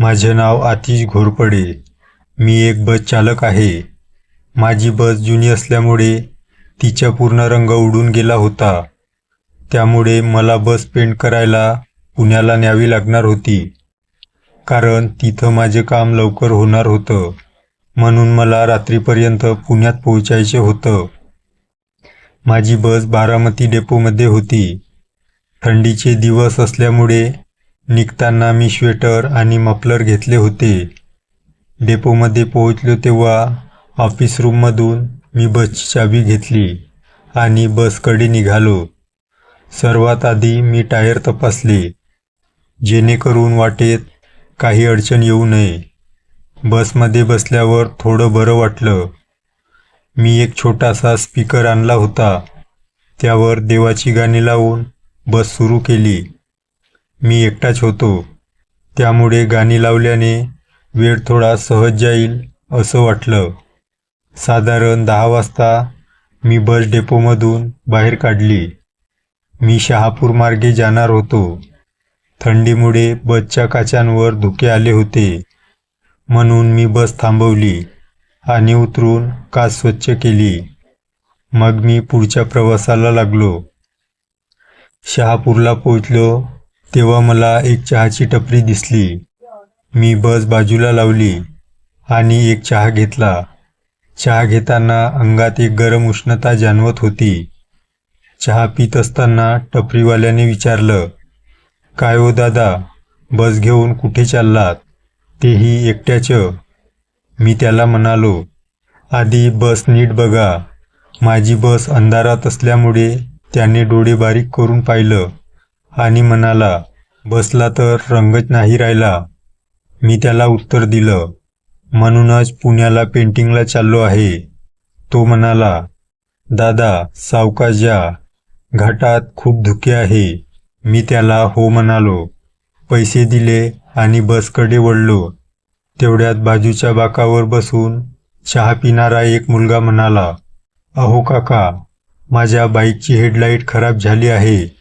माझे नाव आतिश घोरपडे. मी एक बस चालक आहे. माझी बस जुनी असल्यामुळे तिचा पूर्ण रंग उडून गेला होता. त्यामुळे मला बस पेंट करायला पुण्याला न्यावी लागणार होती. कारण तिथं माझे काम लवकर होणार होतं. म्हणून मला रात्रीपर्यंत पुण्यात पोहोचायचे होतं. माझी बस बारामती डेपोमध्ये होती. थंडीचे दिवस असल्यामुळे निघताना मी श्वेटर आणि मफलर घेतले होते. डेपोमध्ये पोहोचलो तेव्हा ऑफिस रूममधून मी बसची चावी घेतली आणि बसकडे निघालो. सर्वात आधी मी टायर तपासले. जेणेकरून वाटेत काही अडचण येऊ नये. बसमध्ये बसल्यावर थोडं बरं वाटलं. मी एक छोटासा स्पीकर आणला होता. त्यावर देवाची गाणी लावून बस सुरू केली. मी एकटाच होतो. त्यामुळे गाणी लावल्याने वेळ थोडा सहज जाईल असं वाटलं. साधारण दहा वाजता मी बस डेपोमधून बाहेर काढली. मी शहापूर मार्गे जाणार होतो. थंडीमुळे बसच्या काचांवर धुके आले होते. म्हणून मी बस थांबवली आणि उतरून काच स्वच्छ केली. मग मी पुढच्या प्रवासाला लागलो. शहापूरला पोहोचलो तेव्हा मला एक चहाची टपरी दिसली. मी बस बाजूला लावली आणि एक चहा घेतला. चहा घेताना अंगात एक गरम उष्णता जाणवत होती. चहा पित असताना टपरीवाल्याने विचारलं काय हो दादा बस घेऊन कुठे चाललात? तेही एकट्याचं. मी त्याला म्हणालो आधी बस नीट बघा. माझी बस अंधारात असल्यामुळे त्याने डोळे बारीक करून पाहिलं. आणि म्हणाला बसला तर रंगच नाही राहिला. मी त्याला उत्तर दिलं म्हणूनच पुण्याला पेंटिंगला चाललो आहे. तो म्हणाला दादा सावकाश जा. घाटात खूप धुके आहे. मी त्याला हो म्हणालो. पैसे दिले आणि बसकडे वळलो. तेवढ्यात बाजूच्या बाकावर बसून चहा पिणारा एक मुलगा म्हणाला अहो काका माझ्या बाईकची हेडलाईट खराब झाली आहे.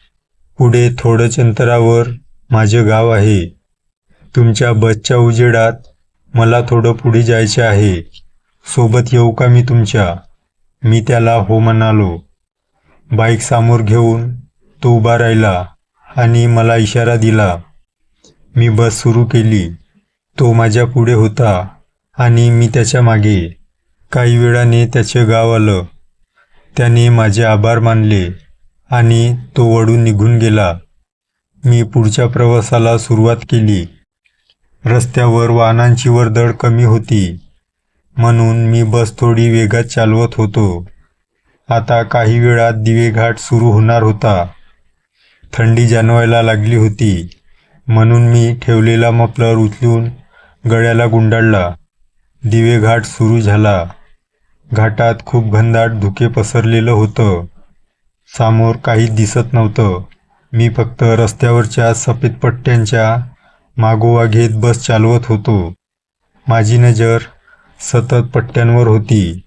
पुढे थोडंच अंतरावर माझं गाव आहे. तुमच्या बसच्या उजेडात मला थोडं पुढे जायचे आहे. सोबत येऊ का मी तुमच्या? मी त्याला हो म्हणालो. बाईक समोर घेऊन तो उभा राहिला आणि मला इशारा दिला. मी बस सुरू केली. तो माझ्या पुढे होता आणि मी त्याच्यामागे. काही वेळाने त्याचे गाव आलं. त्याने माझे आभार मानले. आणि तो वडून निघून गेला. मी पुढच्या प्रवासाला सुरुवात केली. रस्त्यावर वाहनांची वर्दळ कमी होती. म्हणून मी बस थोडी वेगात चालवत होतो. आता काही वेळात दिवेघाट सुरू होणार होता. थंडी जाणवायला लागली होती. म्हणून मी ठेवलेला मफलर उचलून गळ्याला गुंडाळला. दिवेघाट सुरू झाला. घाटात खूप घनदाट धुके पसरलेलं होतं. समोर काहीच दिसत नव्हतं. मी फक्त रस्त्यावरच्या सफेद पट्ट्यांच्या मागोवा घेत बस चालवत होतो. माझी नजर सतत पट्ट्यांवर होती.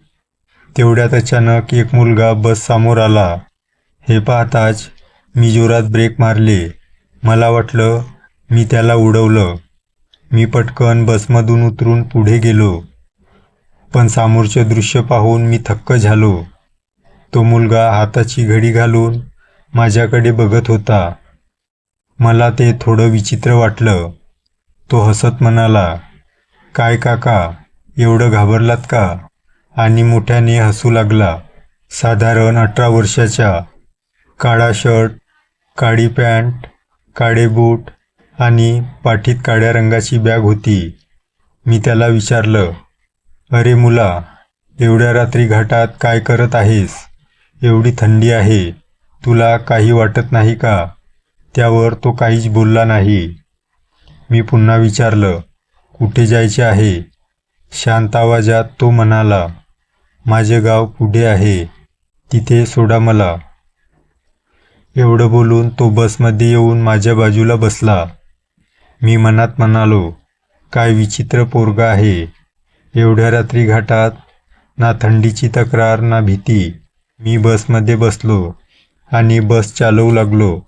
तेवढ्यात अचानक एक मुलगा बस समोर आला. हे पाहताच मी जोरात ब्रेक मारले. मला वाटलं मी त्याला उडवलं. मी पटकन बसमधून उतरून पुढे गेलो. पण समोरचे दृश्य पाहून मी थक्क झालो. तो मुलगा हाताची घडी घालून माझ्याकडे बघत होता. मला ते थोडं विचित्र वाटलं. तो हसत म्हणाला काय काका एवढं घाबरलात का? आणि मोठ्याने हसू लागला. साधारण अठरा वर्षाच्या. काळा शर्ट काळी पॅन्ट काळे बूट आणि पाठीत काळ्या रंगाची बॅग होती. मी त्याला विचारलं अरे मुला एवढ्या रात्री घाटात काय करत आहेस? एवढी थंडी आहे तुला काही वाटत नाही का? त्यावर तो काहीच बोलला नाही. मी पुन्हा विचारलं कुठे जायचे आहे? शांत आवाजात तो म्हणाला माझे गाव पुढे आहे तिथे सोडा मला. एवढं बोलून तो बसमध्ये येऊन माझ्या बाजूला बसला. मी मनात म्हणालो काय विचित्र पोरगा आहे. एवढ्या रात्री घाटात ना थंडीची तक्रार ना भीती. मी बसमध्ये बसलो आणि बस चालवू लागलो.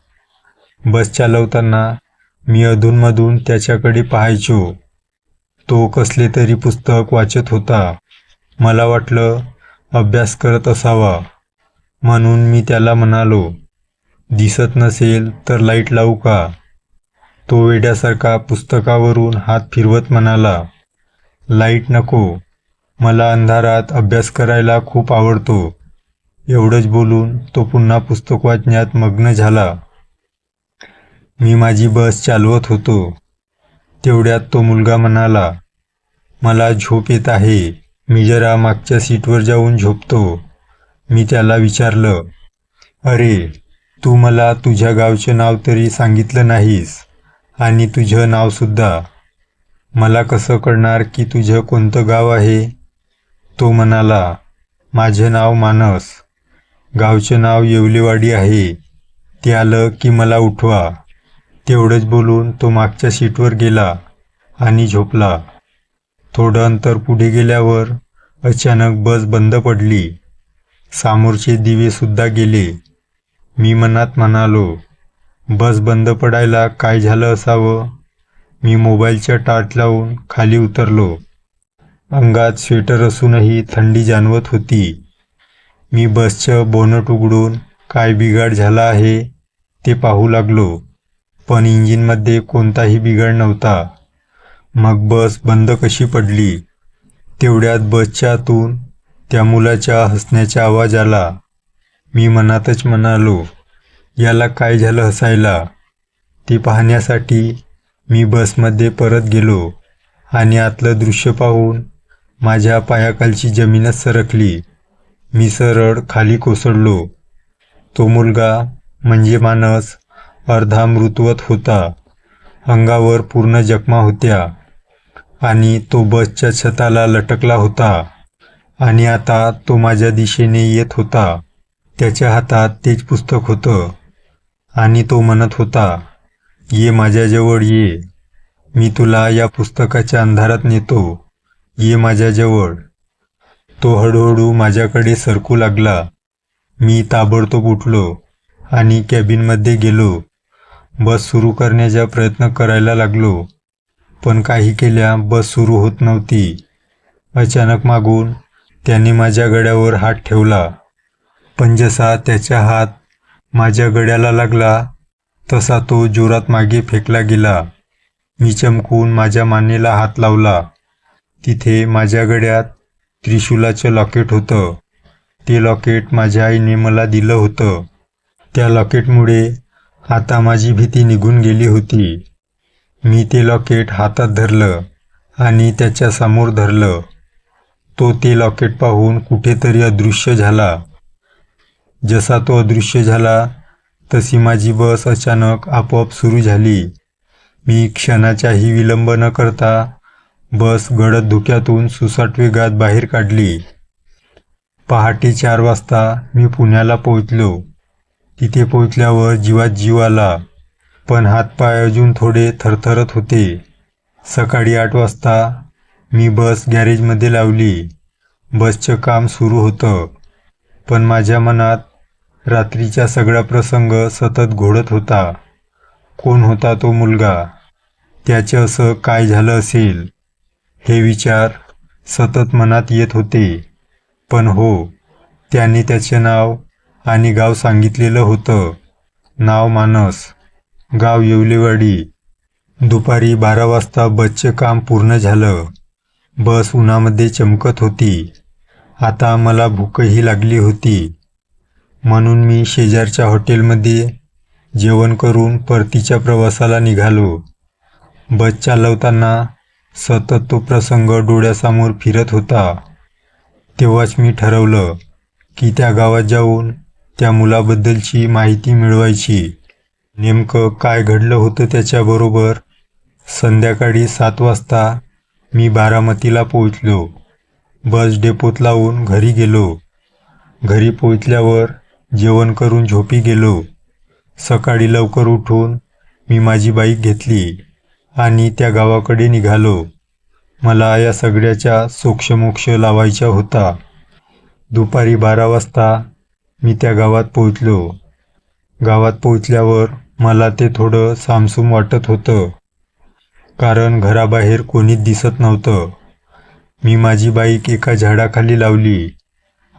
बस चालवताना मी अधूनमधून त्याच्याकडे पाहायचो. तो कसले तरी पुस्तक वाचत होता. मला वाटलं अभ्यास करत असावा. म्हणून मी त्याला म्हणालो दिसत नसेल तर लाइट लावू का? तो वेड्यासारखा पुस्तकावरून हात फिरवत म्हणाला लाइट नको. मला अंधारात अभ्यास करायला खूप आवडतो. एवढंच बोलून तो पुन्हा पुस्तक वाचण्यात मग्न झाला. मी माझी बस चालवत होतो. तेवढ्यात तो मुलगा म्हणाला मला झोप येत आहे. मी जरा मागच्या सीटवर जाऊन झोपतो. मी त्याला विचारलं अरे तू मला तुझ्या गावचे नाव तरी सांगितलं नाहीस आणि तुझं नावसुद्धा मला कसं कळणार की तुझं कोणतं गाव आहे? तो म्हणाला माझे नाव मानस. गावचे नाव येवलेवाडी आहे. ते आलं की मला उठवा. तेवढंच बोलून तो मागच्या सीटवर गेला आणि झोपला. थोडं अंतर पुढे गेल्यावर अचानक बस बंद पडली. सामोरचे दिवेसुद्धा गेले. मी मनात म्हणालो बस बंद पडायला काय झालं असावं? मी मोबाईलच्या टार्च लावून खाली उतरलो. अंगात स्वेटर असूनही थंडी जाणवत होती. मी बसचं बोनट उघडून काय बिघाड झाला आहे ते पाहू लागलो. पण इंजिनमध्ये कोणताही बिघाड नव्हता. मग बस बंद कशी पडली? तेवढ्यात बसच्या आतून त्या मुलाच्या हसण्याचा आवाज आला. मी मनातच म्हणालो याला काय झालं हसायला? ते पाहण्यासाठी मी बसमध्ये परत गेलो आणि आतलं दृश्य पाहून माझ्या पायाखालची जमीनच सरकली. मी सरळ खाली कोसळलो. तो मुलगा म्हणजे मानस अर्धा मृतवत होता. अंगावर पूर्ण जखमा होत्या आणि तो बसच्या छताला लटकला होता आणि आता तो माझ्या दिशेने येत होता. त्याच्या हातात तेच पुस्तक होतं आणि तो म्हणत होता ये माझ्याजवळ ये. मी तुला या पुस्तकाच्या अंधारात नेतो. ये माझ्याजवळ. तो हळूहळू माझ्याकडे सरकू लागला. मी ताबडतोब उठलो आणि कॅबिनमध्ये गेलो. बस सुरू करण्याचा प्रयत्न करायला लागलो पण काही केल्या बस सुरू होत नव्हती. अचानक मागून त्याने माझ्या गड्यावर हात ठेवला. पण जसा त्याचा हात माझ्या गड्याला लागला तसा तो जोरात मागे फेकला गेला. मी चमकून माझ्या मानेला हात लावला. तिथे माझ्या गड्यात त्रिशूलाचं लॉकेट होतं. ते लॉकेट माझ्या आईने मला दिलं होतं. त्या लॉकेटमुळे आता माझी भीती निघून गेली होती. मी ते लॉकेट हातात धरलं आणि त्याच्यासमोर धरलं. तो ते लॉकेट पाहून कुठेतरी अदृश्य झाला. जसा तो अदृश्य झाला तशी माझी बस अचानक आपोआप सुरू झाली. मी क्षणाचाही विलंब न करता बस गडद धुक्यातून सुसाट वेगात बाहेर काढली. पहाटे चार वाजता मी पुण्याला पोहोचलो. तिथे पोहोचल्यावर जीवात जीव आला पण हातपाय अजून थोडे थरथरत होते. सकाळी आठ वाजता मी बस गॅरेजमध्ये लावली. बसचं काम सुरू होतं पण माझ्या मनात रात्रीचा सगळा प्रसंग सतत घोडत होता. कोण होता तो मुलगा? त्याचं असं काय झालं असेल? हे विचार सतत मनात येत होते. पण हो त्याने त्याचे नाव आणि गाव सांगितलेलं होतं. नाव मानस गाव येवलेवाडी. दुपारी बारा वाजता बसचे काम पूर्ण झालं. बस उन्हामध्ये चमकत होती. आता मला भूकही लागली होती. म्हणून मी शेजारच्या हॉटेलमध्ये जेवण करून परतीच्या प्रवासाला निघालो. बस चालवताना सतत तो प्रसंग डोळ्यासमोर फिरत होता. तेव्हाच मी ठरवलं की त्या गावात जाऊन त्या मुलाबद्दलची माहिती मिळवायची. नेमकं काय घडलं होतं त्याच्याबरोबर संध्याकाळी सात वाजता मी बारामतीला पोहोचलो. बस डेपोत लावून घरी गेलो. घरी पोहोचल्यावर जेवण करून झोपी गेलो. सकाळी लवकर उठून मी माझी बाईक घेतली. आणि त्या गावाकडे निघालो. मला या सगळ्याच्या सोक्षमोक्ष लावायचा होता. दुपारी बारा वाजता मी त्या गावात पोहोचलो. गावात पोहोचल्यावर मला ते थोडं सामसूम वाटत होतं. कारण घराबाहेर कोणीच दिसत नव्हतं. मी माझी बाईक एका झाडाखाली लावली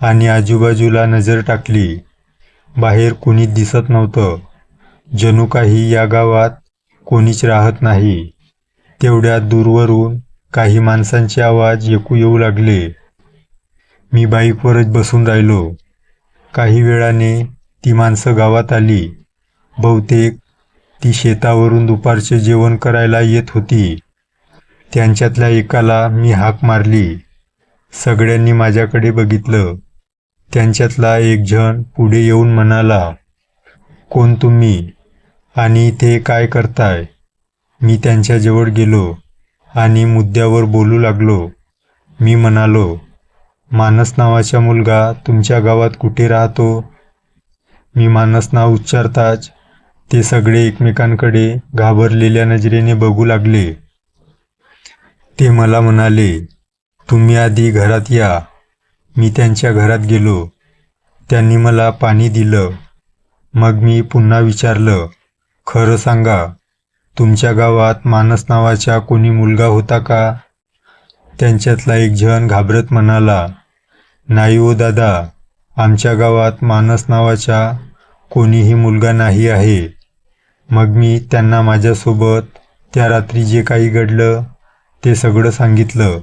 आणि आजूबाजूला नजर टाकली. बाहेर कुणीच दिसत नव्हतं. जणू काही या गावात कोणीच राहत नाही. तेवढ्या दूरवरून काही माणसांचे आवाज ऐकू येऊ लागले. मी बाईकवरच बसून राहिलो. काही वेळाने ती माणसं गावात आली. बहुतेक ती शेतावरून दुपारचे जेवण करायला येत होती. त्यांच्यातल्या एकाला मी हाक मारली. सगळ्यांनी माझ्याकडे बघितलं. त्यांच्यातला एक जण पुढे येऊन म्हणाला कोण तुम्ही? आणि ते काय करताय? मी त्यांच्याजवळ गेलो आणि मुद्द्यावर बोलू लागलो. मी म्हणालो मानस नावाचा मुलगा तुमच्या गावात कुठे राहतो? मी मानस नाव उच्चारताच ते सगळे एकमेकांकडे घाबरलेल्या नजरेने बघू लागले. ते मला म्हणाले तुम्ही आधी घरात या. मी त्यांच्या घरात गेलो. त्यांनी मला पाणी दिलं. मग मी पुन्हा विचारलं खरं सांगा तुमच्या गावात मानस नावाचा कोणी मुलगा होता का? त्यांच्यातला एक जण घाबरत म्हणाला नाही ओ दादा आमच्या गावात मानस नावाचा कोणीही मुलगा नाही आहे. मग मी त्यांना माझ्यासोबत त्या रात्री जे काही घडलं ते सगळं सांगितलं.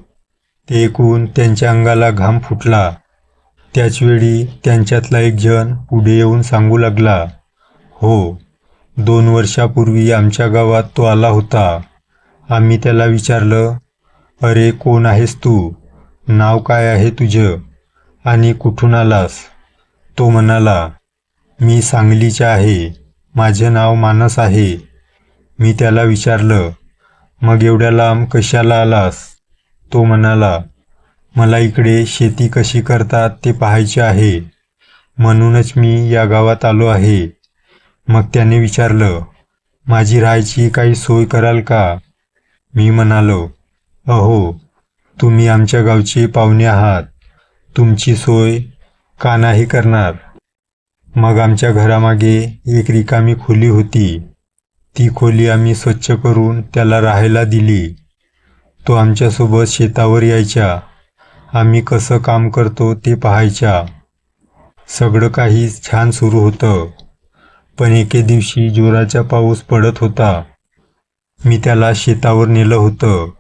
ते ऐकून त्यांच्या अंगाला घाम फुटला. त्याचवेळी त्यांच्यातला एक जण पुढे येऊन सांगू लागला हो दोन वर्षापूर्वी आमच्या गावात तो आला होता. आम्ही त्याला विचारलं अरे कोण आहेस तू? नाव काय आहे तुझं? आणि कुठून आलास? तो म्हणाला मी सांगलीचा आहे. माझे नाव मानस आहे. मी त्याला विचारलं मग एवढ्या लांब कशाला आलास? तो म्हणाला मला इकडे शेती कशी करतात ते पाहायचे आहे. म्हणूनच मी या गावात आलो आहे. मग त्याने विचारलं माझी राहायची काही सोय कराल का? मी म्हणालो अहो तुम्ही आमच्या गावचे पाहुणे आहात. तुमची सोय का नाही करणार? मग आमच्या घरामागे एक रिकामी खोली होती. ती खोली आम्ही स्वच्छ करून त्याला राहायला दिली. तो आमच्यासोबत शेतावर यायच्या आम्ही कसं काम करतो ते पाहायच्या सगळं काही छान सुरू होतं. पण एके दिवशी जोराचा पाऊस पडत होता. मी त्याला शेतावर नेलं होतं.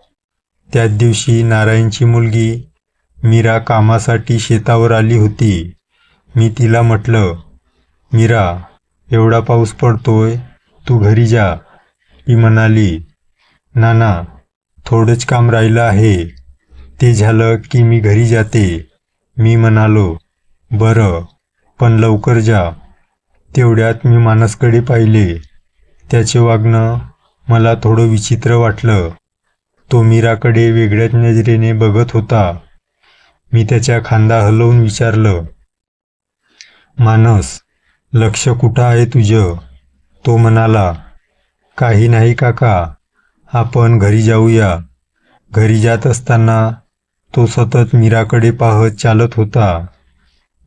त्याच दिवशी नारायणची मुलगी मीरा कामासाठी शेतावर आली होती. मी तिला म्हटलं मीरा एवढा पाऊस पडतोय तू घरी जा. ती म्हणाली नाना थोडंच काम राहिलं आहे. ते झालं की मी घरी जाते. मी म्हणालो बरं पण लवकर जा. तेवढ्यात मी मानसकडे पाहिले. त्याचे वागणं मला थोडं विचित्र वाटलं. तो मीराकडे वेगळ्याच नजरेने बघत होता. मी त्याच्या खांदा हलवून विचारलं मानस लक्ष कुठं आहे तुझं? तो म्हणाला काही नाही काका आपण घरी जाऊया. घरी जात असताना तो सतत मीराकडे पाहत चालत होता.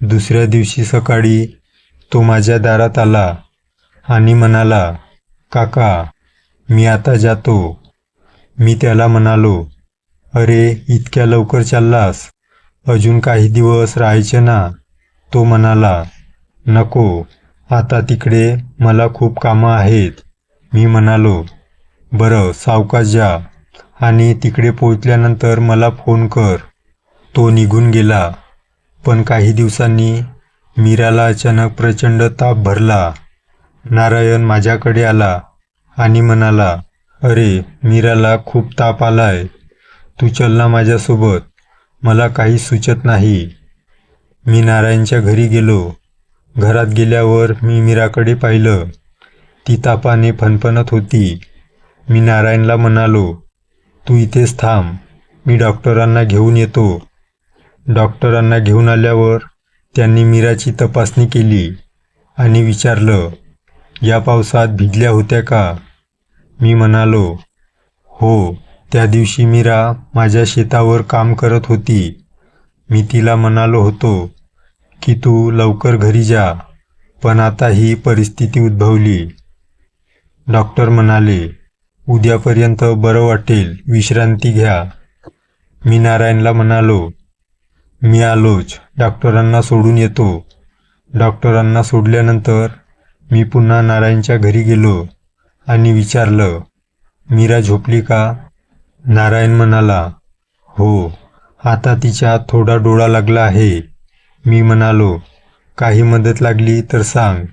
दुसऱ्या दिवशी सकाळी तो माझ्या दारात आला आणि म्हणाला काका मी आता जातो. मी त्याला म्हणालो अरे इतक्या लवकर चाललास? अजून काही दिवस राहायचे ना. तो म्हणाला नको आता तिकडे मला खूप कामं आहेत. मी म्हणालो बरं सावकाश जा आणि तिकडे पोचल्यानंतर मला फोन कर. तो निघून गेला. पण काही दिवसांनी मीराला अचानक प्रचंड ताप भरला. नारायण माझ्याकडे आला आणि म्हणाला अरे मीराला खूप ताप आलाय. तू चल ना माझ्यासोबत. मला काही सुचत नाही. मी नारायणच्या घरी गेलो. घरात गेल्यावर मी मीराकडे पाहिलं. ती तापाने फणफणत होती. मी नारायणला म्हणालो तू इथेच थांब. मी डॉक्टरांना घेऊन येतो. डॉक्टरांना घेऊन आल्यावर त्यांनी मीराची तपासणी केली आणि विचारलं या पावसात भिजल्या होत्या का? मी म्हणालो हो त्या दिवशी मीरा माझ्या शेतावर काम करत होती. मी तिला म्हणालो होतो की तू लवकर घरी जा पण आता ही परिस्थिती उद्भवली. डॉक्टर म्हणाले उद्यापर्यंत बरं वाटेल विश्रांती घ्या. मी नारायणला म्हणालो मी आलोच. डॉक्टरांना सोडून येतो. डॉक्टरांना सोडल्यानंतर मी पुन्हा नारायणच्या घरी गेलो आणि विचारलं मीरा झोपली का? नारायण म्हणाला हो आता तिच्या थोडा डोळा लागला आहे. मी म्हणालो काही मदत लागली तर सांग.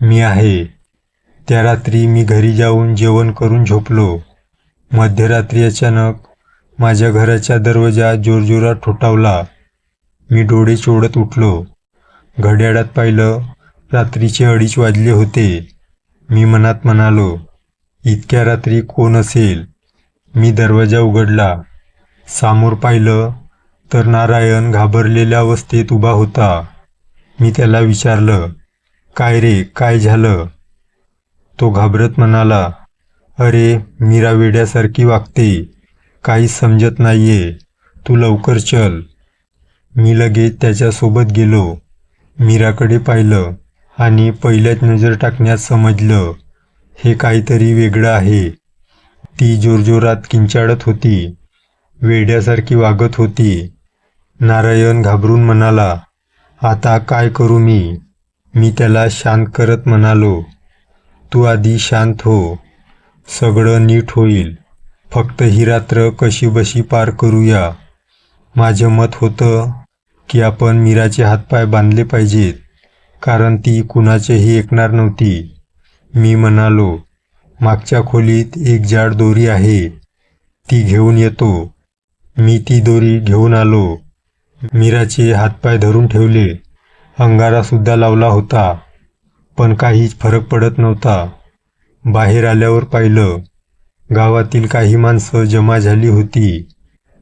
मी आहे. त्या रात्री मी घरी जाऊन जेवण करून झोपलो. मध्यरात्री अचानक माझ्या घराच्या दरवाजा जोरजोरात ठोठावला. मी डोळे चोळत उठलो. घड्याळात पाहिलं रात्रीचे अडीच वाजले होते. मी मनात म्हणालो इतक्या रात्री कोण असेल? मी दरवाजा उघडला. सामोर पाहिलं तर नारायण घाबरलेल्या अवस्थेत उभा होता. मी त्याला विचारलं काय रे काय झालं? तो घाबरत म्हणाला अरे मीरा वेड्यासारखी वागते. काहीच समजत नाहीये. तू लवकर चल. मी लगेच त्याच्यासोबत गेलो. मीराकडे पाहिलं आणि पहिल्याच नजर टाकण्यात समजलं हे काहीतरी वेगळं आहे. ती जोरजोरात किंचाळत होती. वेड्यासारखी वागत होती. नारायण घाबरून म्हणाला आता काय करू मी? मी त्याला शांत करत म्हणालो तू आधी शांत हो. सगळं नीट होईल. फक्त ही रात्र कशी बशी पार करूया. माझं मत होतं की आपण मीराचे हातपाय बांधले पाहिजेत कारण ती कुणाचेही ऐकणार नव्हती. मी म्हणालो मागच्या खोलीत एक जाड दोरी आहे ती घेऊन येतो. मी ती दोरी घेऊन आलो. मीराचे हातपाय धरून ठेवले. अंगारासुद्धा लावला होता पण काहीच फरक पडत नव्हता. बाहेर आल्यावर पाहिलं गावातील काही माणसं जमा झाली होती.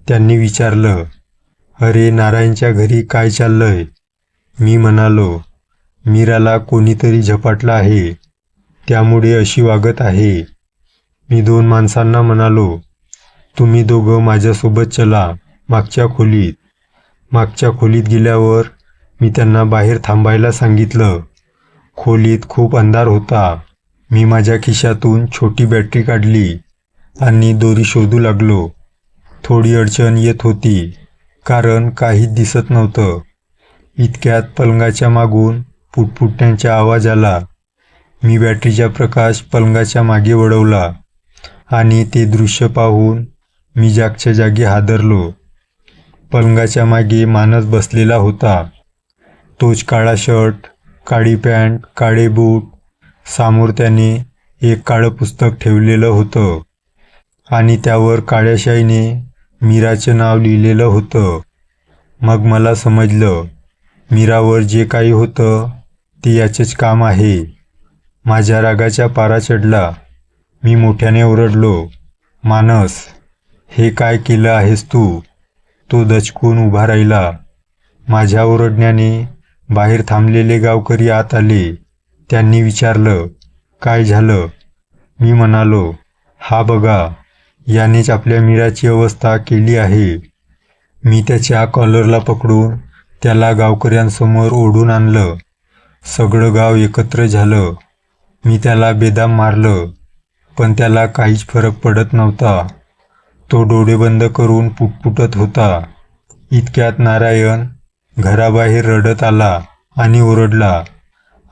त्यांनी विचारलं अरे नारायणच्या घरी काय चाललंय? मी म्हणालो मीराला कोणीतरी झपाटलं आहे. त्यामुळे अशी वागत आहे. मी दोन माणसांना म्हणालो तुम्ही दोघं माझ्यासोबत चला मागच्या खोलीत. मागच्या खोलीत गेल्यावर मी त्यांना बाहेर थांबायला सांगितलं. खोलीत खूप अंधार होता. मी माझ्या खिशातून छोटी बॅटरी काढली आणि दोरी शोधू लागलो. थोडी अडचण येत होती. कारण काहीच दिसत नव्हतं. इतक्यात पलंगाच्या मागून पुटपुटण्यांचा आवाज आला. मी बॅटरीचा प्रकाश पलंगाच्या मागे वळवला आणि ते दृश्य पाहून मी जागच्या जागी हादरलो. पलंगाच्या मागे माणस बसलेला होता. तोच काळा शर्ट काळी पॅन्ट काळे बूट सामोर त्याने एक काळं पुस्तक ठेवलेलं होतं आणि त्यावर काळ्या शाईने मीराचं नाव लिहिलेलं होतं. मग मला समजलं मीरावर जे काही होतं ते याचेच काम आहे. माझ्या रागाच्या पारा चढला. मी मोठ्याने ओरडलो मानस हे काय केलं आहेस तू? तो दचकून उभा राहिला. माझ्या ओरडण्याने बाहेर थांबलेले गावकरी आत आले. त्यांनी विचारलं काय झालं? मी म्हणालो हा बघा यानेच आपल्या मीराची अवस्था केली आहे. मी त्याच्या कॉलरला पकडून त्याला गावकऱ्यांसमोर ओढून आणलं. सगळं गाव एकत्र झालं. मी त्याला बेदाम मारलं. पण त्याला काहीच फरक पडत नव्हता. तो डोळे बंद करून पुटपुटत होता. इतक्यात नारायण घराबाहेर रडत आला आणि ओरडला.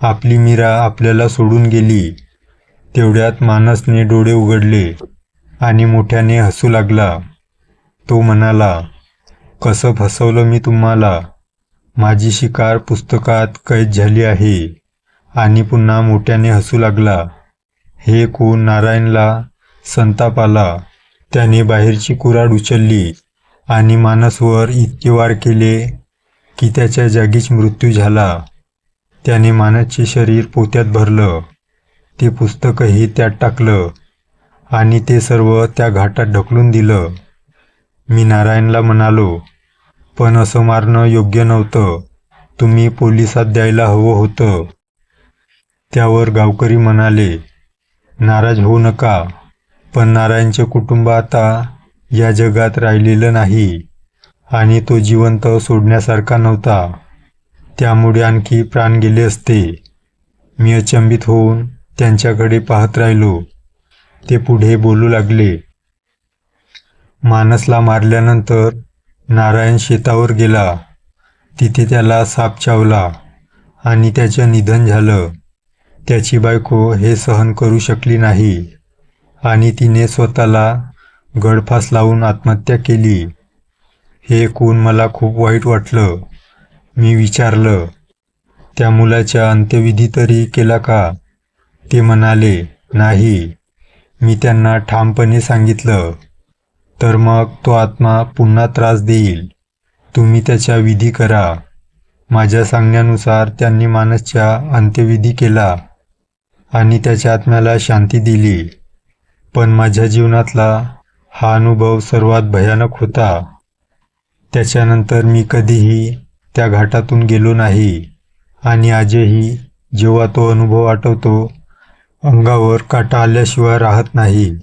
आपली मीरा आपल्याला सोडून गेली. तेवढ्यात मानसने डोळे उघडले. आणि मोठ्याने हसू लागला. तो म्हणाला कसं फसवलं मी तुम्हाला? माझी शिकार पुस्तकात कैद झाली आहे. आणि पुन्हा मोठ्याने हसू लागला. हे कोण? नारायणला संताप आला. त्याने बाहेरची कुऱ्हाड उचलली आणि मानसवर इतके वार केले की त्याच्या जागीच मृत्यू झाला. त्याने मानसचे शरीर पोत्यात भरलं. ते पुस्तकही त्यात टाकलं. आणि ते सर्व त्या घाटात ढकलून दिलं. मी नारायणला म्हणालो पण असं मारणं योग्य नव्हतं. तुम्ही पोलिसात द्यायला हवं होतं. त्यावर गावकरी म्हणाले नाराज होऊ नका पण नारायणचे कुटुंब आता या जगात राहिलेलं नाही आणि तो जिवंत सोडण्यासारखा नव्हता. त्यामुळे आणखी प्राण गेले असते. मी अचंबित होऊन त्यांच्याकडे पाहत राहिलो. ते पुढे बोलू लागले. मानसला मारल्यानंतर नारायण शेतावर गेला. तिथे त्याला साप चावला आणि त्याचं निधन झालं. त्याची बायको हे सहन करू शकली नाही आणि तिने स्वतःला गळफास लावून आत्महत्या केली. हे ऐकून मला खूप वाईट वाटलं. मी विचारलं त्या मुलाच्या अंत्यविधी तरी केला का? ते म्हणाले नाही. मी त्यांना ठामपणे सांगितलं. तर मग तो आत्मा पुन्हा त्रास देईल. तुम्ही त्याच्या विधी करा. माझ्या सांगण्यानुसार त्यांनी मानसच्या अंत्यविधी केला आणि त्याच्या आत्म्याला शांती दिली. पण माझ्या जीवनातला हा अनुभव सर्वात भयानक होता. त्याच्यानंतर मी कधीही त्या घाटातून गेलो नाही आणि आजही जेव्हा तो अनुभव आठवतो अंगावर काटा आल्याशिवाय राहत नाही.